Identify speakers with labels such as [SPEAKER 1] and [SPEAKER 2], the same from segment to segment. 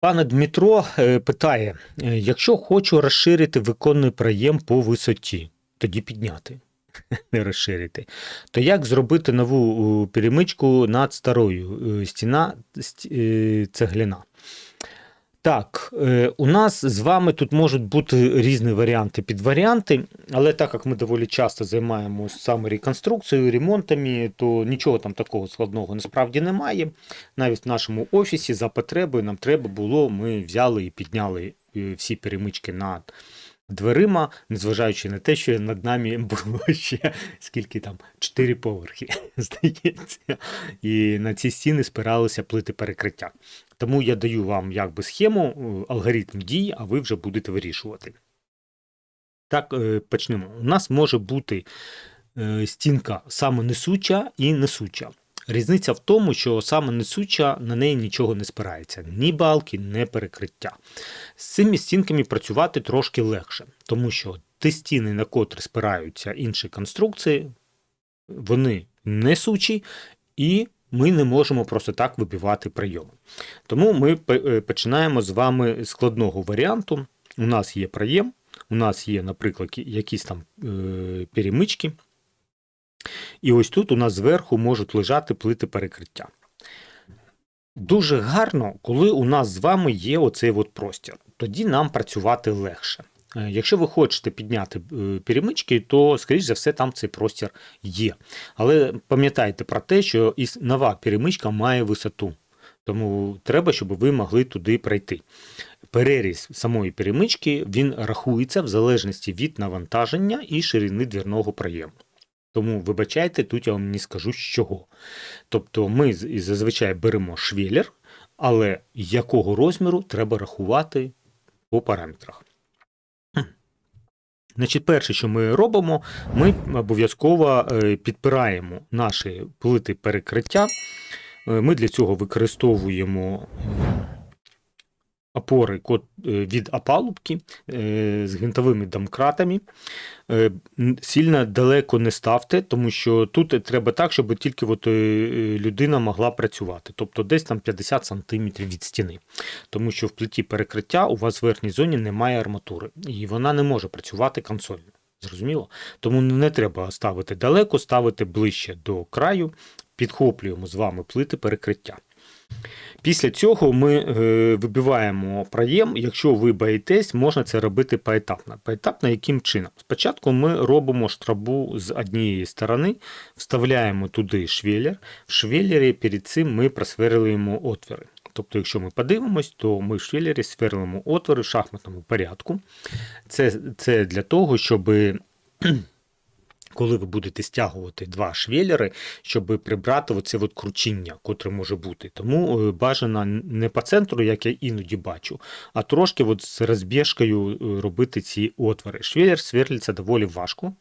[SPEAKER 1] Пане Дмитро е, питає: е, якщо хочу розширити виконний проєм по висоті, тоді підняти, не розширити, то як зробити нову перемичку над старою? Е, Стіна ст- цегляна. Так, е, у нас з вами тут можуть бути різні варіанти підваріанти, але так як ми доволі часто займаємося саме реконструкцією, ремонтами, то нічого там такого складного насправді немає. Навіть в нашому офісі за потреби нам треба було, ми взяли і підняли е, всі перемички над дверима, незважаючи на те, що над нами було ще скільки там, чотири поверхи, здається. І на ці стіни спиралися плити перекриття. Тому я даю вам якби схему, е, алгоритм дій, а ви вже будете вирішувати. Так, е, почнемо. У нас може бути е, стінка саме несуча і несуча. Різниця в тому, що саме несуча на неї нічого не спирається, ні балки, ні перекриття. З цими стінками працювати трошки легше, тому що ті стіни, на котрі спираються інші конструкції, вони несучі, і ми не можемо просто так вибивати прийоми. Тому ми е, починаємо з вами складного варіанту. У нас є проєм, у нас є, наприклад, якісь там е, перемички. І ось тут у нас зверху можуть лежати плити перекриття. Дуже гарно, коли у нас з вами є оцей от простір. Тоді нам працювати легше. Е, Якщо ви хочете підняти е, перемички, то, скоріш за все, там цей простір є. Але пам'ятайте про те, що і нова перемичка має висоту. Тому треба, щоб ви могли туди пройти. Переріз самої перемички він рахується в залежності від навантаження і ширини двірного проєму. Тому вибачайте, тут я вам не скажу з чого. Тобто ми зазвичай беремо швеллер, але якого розміру треба рахувати по параметрах. Значить, перше, що ми робимо, ми обов'язково е, підпираємо наші плити перекриття. Е, Ми для цього використовуємо опори е, від опалубки е, з гвинтовими домкратами. Е, Сильно далеко не ставте, тому що тут треба так, щоб тільки от людина могла працювати. Тобто десь там 50 см від стіни. Тому що в плиті перекриття у вас в верхній зоні немає арматури, і вона не може працювати консольно. Зрозуміло? Тому не треба ставити далеко, ставити ближче до краю, підхоплюємо з вами плити перекриття. Після цього ми е, вибиваємо проєм. Якщо ви боїтесь, можна це робити поетапно. Поетапно яким чином? Спочатку ми робимо штрабу з однієї сторони, вставляємо туди швеллер. В швеллері перед цим ми просверлюємо отвори. Тобто, якщо ми подивимось, то ми в швеллері сверлимо отвори в шахматному порядку. Це, це для того, щоб коли ви будете стягувати два швеллери, щоб прибрати оце от кручіння, котре може бути. Тому е, бажано не по центру, як я іноді бачу, а трошки от з розбіжкою е, робити ці отвори. Швеллер сверлиться доволі важко.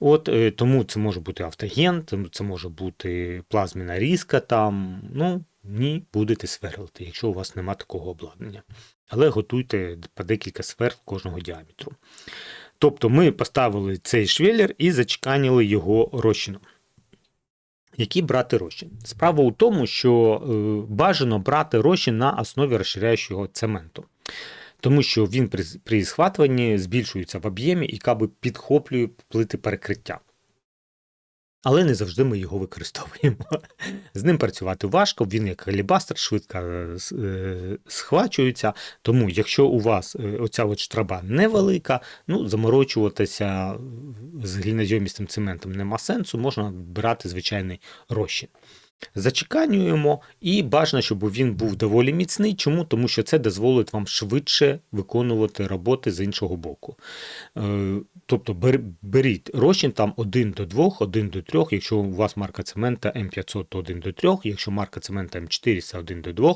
[SPEAKER 1] От, е, тому це може бути автоген, це може бути плазміна різка там. Ну, ні, будете сверлити, якщо у вас нема такого обладнання. Але готуйте по декілька сверл кожного діаметру. Тобто ми поставили цей швеллер і зачеканили його розчином. Які брати розчин? Справа у тому, що е, бажано брати розчин на основі розширяючого цементу. Тому що він при, схватуванні збільшується в об'ємі і каби підхоплює плити перекриття. Але не завжди ми його використовуємо. З ним працювати важко, він як алібастер швидко е, е, схвачується. Тому, якщо у вас е, оця от штраба невелика, ну, заморочуватися з глінозйомістим цементом нема сенсу, можна брати звичайний розчин. Зачеканюємо і бажано, щоб він був доволі міцний. Чому? Тому що це дозволить вам швидше виконувати роботи з іншого боку. Е, Тобто беріть розчин там 1 до 2, 1 до 3, якщо у вас марка цемента М500, то 1 до 3, якщо марка цемента М400, 1 до 2.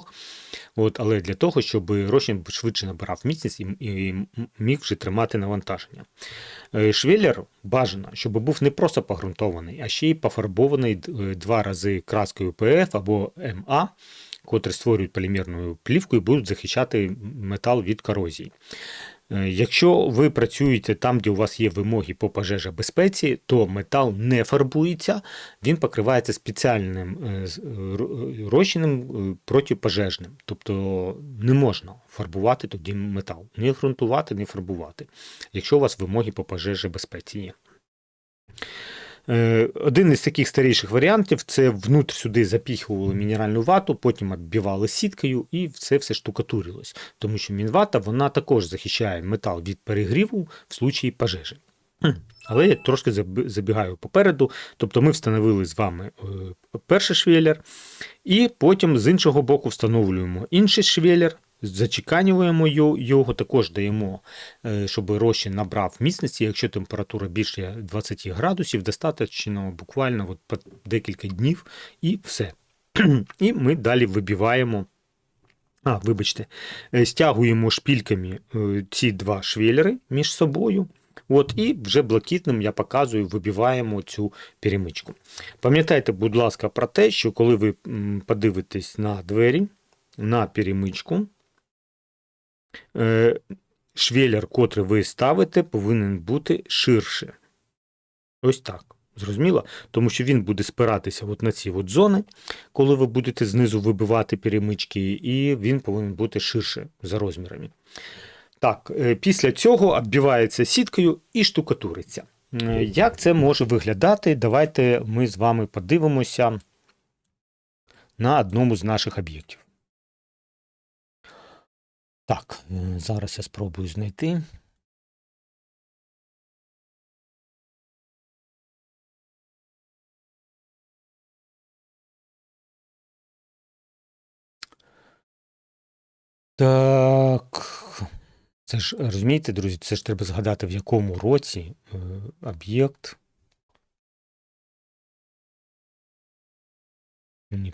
[SPEAKER 1] От, але для того, щоб розчин швидше набирав міцність і, і міг вже тримати навантаження. Е, Швеллер бажано, щоб був не просто погрунтований, а ще й пофарбований е, два рази краскою ПФ або МА, котрі створюють полімерну плівку і будуть захищати метал від корозії. Е, Якщо ви працюєте там, де у вас є вимоги по пожежобезпеці, то метал не фарбується, він покривається спеціальним е, ро- розчином е, протипожежним. Тобто не можна фарбувати тоді метал. Не ґрунтувати, не фарбувати, якщо у вас вимоги по пожежобезпеці є. Е, Один із таких старіших варіантів це внутрь сюди запіхували мінеральну вату, потім оббивали сіткою і це все штукатурилось. Тому що мінвата вона також захищає метал від перегріву в случаї пожежі. Але я трошки забігаю попереду. Тобто ми встановили з вами е, перший швеллер, і потім з іншого боку встановлюємо інший швеллер, зачеканюємо його, також даємо, е, щоб розчин набрав міцності. Якщо температура більше 20 градусів, достатньо буквально от декілька днів і все. І ми далі вибиваємо. А, вибачте, е, стягуємо шпільками е, ці два швеллери між собою. От, і вже блакитним я показую, вибиваємо цю перемичку. Пам'ятайте, будь ласка, про те, що коли ви подивитесь на двері, на перемичку, швеллер, котрий ви ставите, повинен бути ширше. Ось так. Зрозуміло? Тому що він буде спиратися от на ці от зони, коли ви будете знизу вибивати перемички, і він повинен бути ширше за розмірами. Так, е, після цього оббивається сіткою і штукатуриться. Е, Як це може виглядати? Давайте ми з вами подивимося на одному з наших об'єктів. Так, е, зараз я спробую знайти. Так. Це ж розумієте, друзі, це ж треба згадати, в якому році е, об'єкт. Не,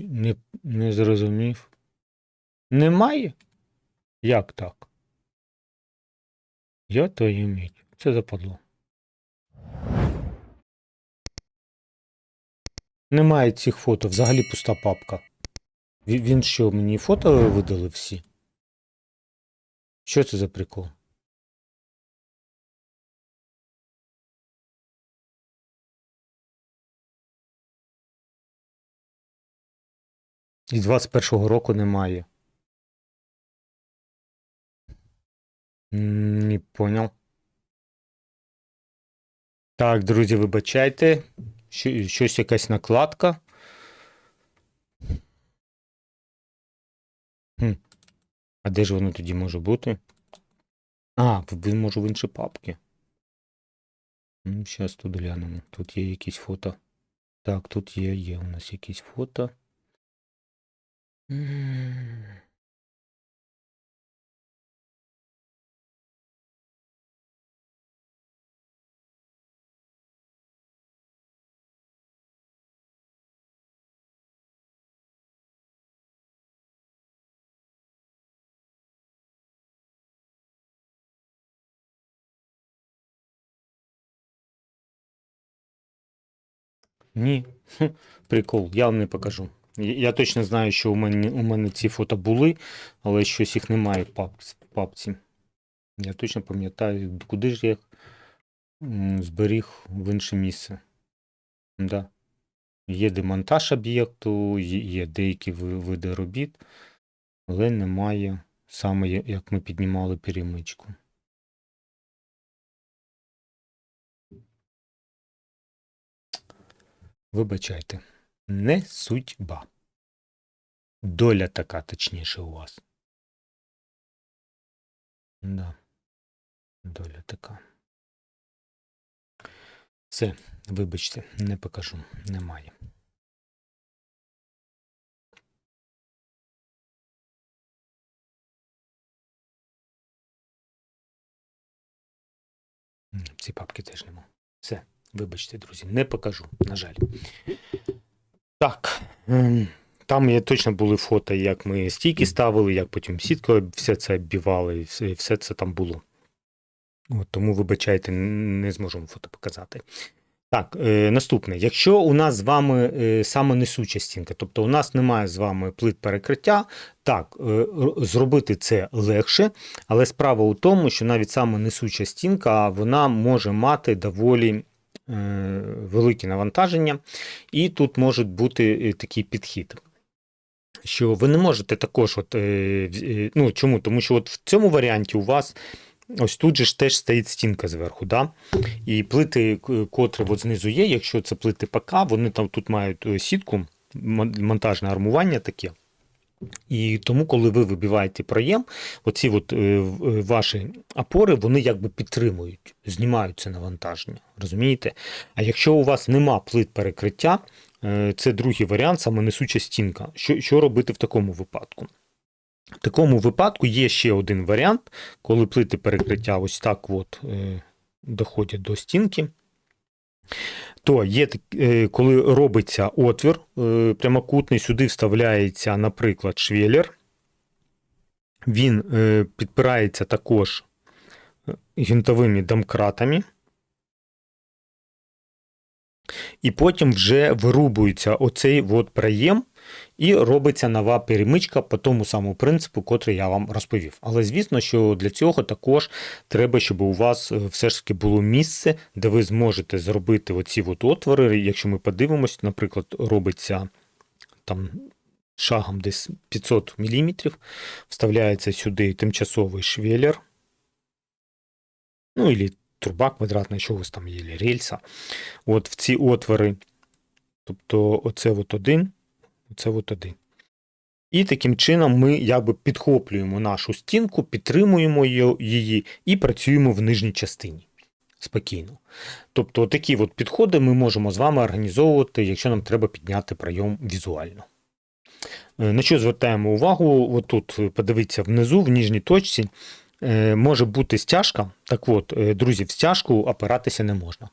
[SPEAKER 1] не, не зрозумів. Немає? Як так? Я то мідь. Це западло. Немає цих фото, взагалі пуста папка. Він що, мені фото видали всі? Що це за прикол? І 21-го року немає. Не понял. Так, друзі, вибачайте. Щось якась накладка. Хм. А де ж воно тоді може бути? А, він може в іншій папці. Зараз тут глянемо. Тут є якісь фото. Так, тут є, є у нас якісь фото. Ні, прикол, я вам не покажу. Я точно знаю, що у мене, у мене ці фото були, але щось їх немає в папці. Я точно пам'ятаю, куди ж я їх зберіг в інше місце. Да. Є демонтаж об'єкту, є деякі види робіт, але немає саме як ми піднімали перемичку. Вибачайте, не судьба. Доля така, точніше, у вас. Да. Доля така. Все, вибачте, не покажу. Немає. Ці папки теж нема. Все, вибачте, друзі, не покажу, на жаль. Так. ем, Там є точно були фото, як ми стійки ставили, як потім сіткою все це оббивали, і все, це там було. От, тому, вибачайте, не зможемо фото показати. Так, е, наступне. Якщо у нас з вами е, саме несуча стінка, тобто у нас немає з вами плит перекриття, так, е, зробити це легше, але справа у тому, що навіть саме несуча стінка вона може мати доволі великі навантаження, і тут може бути е, такий підхід. Що ви не можете також, от, е, е, ну чому? Тому що от в цьому варіанті у вас ось тут же ж теж стоїть стінка зверху. Да? І плити, котрі от знизу є, якщо це плити ПК, вони там тут мають е, сітку, монтажне армування таке. І тому, коли ви вибиваєте проєм, оці от, е, е, ваші опори, вони якби підтримують, знімають це навантаження. Розумієте? А якщо у вас нема плит перекриття, е, це другий варіант, саме несуча стінка. Що, що робити в такому випадку? В такому випадку є ще один варіант, коли плити перекриття ось так от, е, доходять до стінки. То є, е, коли робиться отвір е, прямокутний, сюди вставляється, наприклад, швелер. Він е, підпирається також гінтовими домкратами. І потім вже вирубується оцей от проєм, і робиться нова перемичка по тому самому принципу, котрий я вам розповів. Але звісно, що для цього також треба, щоб у вас е, все ж таки було місце, де ви зможете зробити оці от отвори. Якщо ми подивимось, наприклад, робиться там шагом десь 500 мм, вставляється сюди тимчасовий швелер. Ну, і труба квадратна, вас там є, рельса. От в ці отвори. Тобто, оце от один, оце от один. І таким чином ми якби підхоплюємо нашу стінку, підтримуємо її- і працюємо в нижній частині спокійно. Тобто, такі от підходи ми можемо з вами організовувати, якщо нам треба підняти прийом візуально. Е, На що звертаємо увагу? Отут е, подивіться внизу, в нижній точці, е, може бути стяжка. Так от, друзі, в стяжку опиратися не можна.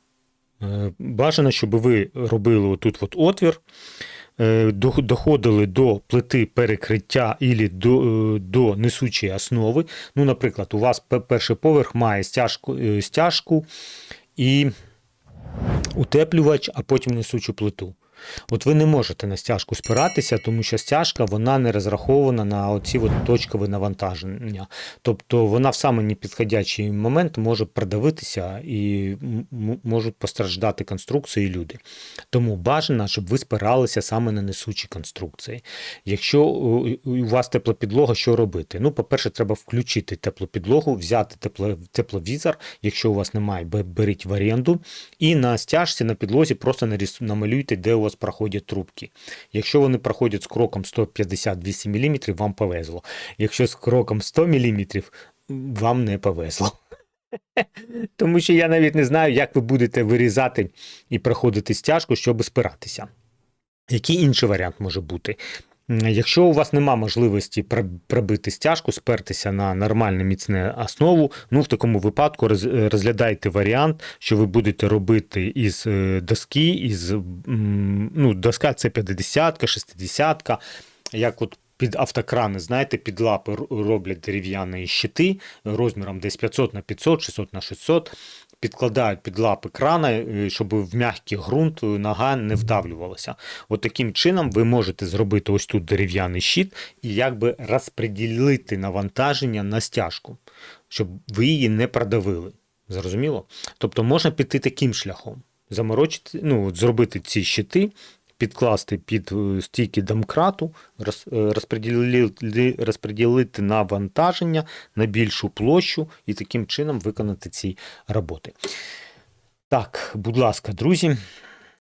[SPEAKER 1] Бажано, щоб ви робили отут от отвір, доходили до плити перекриття і до, е, до несучої основи. Ну, наприклад, у вас перший поверх має стяжку, е, стяжку і утеплювач, а потім несучу плиту. От ви не можете на стяжку спиратися, тому що стяжка вона не розрахована на оці от точкові навантаження. Тобто вона в саме непідходячий момент може продавитися і можуть постраждати конструкції і люди. Тому бажано, щоб ви спиралися саме на несучі конструкції. Якщо у у вас тепла підлога, що робити? Ну, по-перше, треба включити теплу підлогу, взяти тепло, тепловізор. Якщо у вас немає, беріть в оренду. І на стяжці на підлозі просто намалюйте, де у вас проходять трубки. Якщо вони проходять з кроком 150-200 мм, вам повезло. Якщо з кроком 100 мм, вам не повезло. Тому що я навіть не знаю, як ви будете вирізати і проходити стяжку, щоб спиратися. Який інший варіант може бути? Якщо у вас нема можливості пробити стяжку, спертися на нормальну міцну основу, ну в такому випадку розглядайте варіант, що ви будете робити із е, доски, із ну, доска це 50-ка, 60-ка, як от під автокрани, знаєте, під лапи роблять дерев'яні щити розміром десь 500 на 500, 600 на 600, підкладають під лапи крана, е, щоб в м'який ґрунт е, нога не вдавлювалася. От таким чином ви можете зробити ось тут дерев'яний щит і якби розподілити навантаження на стяжку, щоб ви її не продавили. Зрозуміло? Тобто можна піти таким шляхом. Заморочити, ну, зробити ці щити, підкласти під е, стійки домкрату, е, розподілити, розподілити навантаження на більшу площу і таким чином виконати ці роботи. Так, будь ласка, друзі,